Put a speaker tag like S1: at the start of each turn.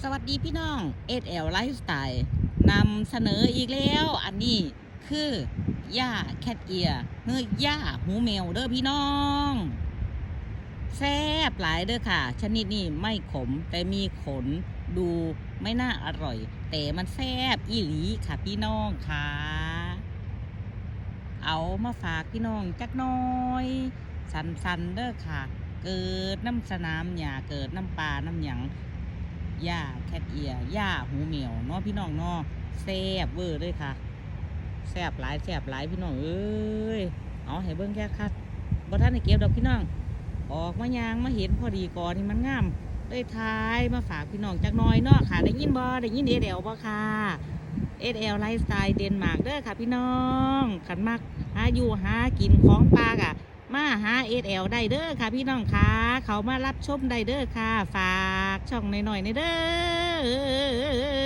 S1: สวัสดีพี่น้อง SL Lifestyle นำเสนออีกแล้ว อันนี้คือหญ้าแคทเอียเนื้อย่าหูแมวเด้อพี่น้องแซ่บหลายเด้อค่ะ ชนิดนี้ไม่ขมแต่มีขนดูไม่น่าอร่อย แต่มันแซ่บอีหลีค่ะพี่น้องค่ะ เอามาฝากพี่น้องจักน้อย สันๆเด้อค่ะ เกิดน้ำสนามหญ้าเกิดน้ำปลาน้ำหยังหญ้าแคทเอียหญ้าหูเหมียวเนาะพี่น้องเนาะแซ่บเวอร์เลยค่ะแซ่บหลายแซ่บหลายพี่น้องเอ้ยเอาให้เบิ่งแค่คัดบ่ท่านได้เก็บดอกพี่น้อง ออกมายางมาเห็นพอดีก่อนที่มันงามได้ทายมาฝากพี่น้องจักน้อยเนาะค่ะ ได้ยินบ่ได้ยินเอเดลบ่ค่ะเอเดลไลฟ์สไตล์เดนมาร์กเด้อค่ะพี่น้องขันมักหาอยู่หากินของปลากะ หาเอสแอลได้เด้อค่ะพี่น้องค่ะ เขามารับชมได้เด้อค่ะ ฝากช่องหน่อยๆในอยเด้อ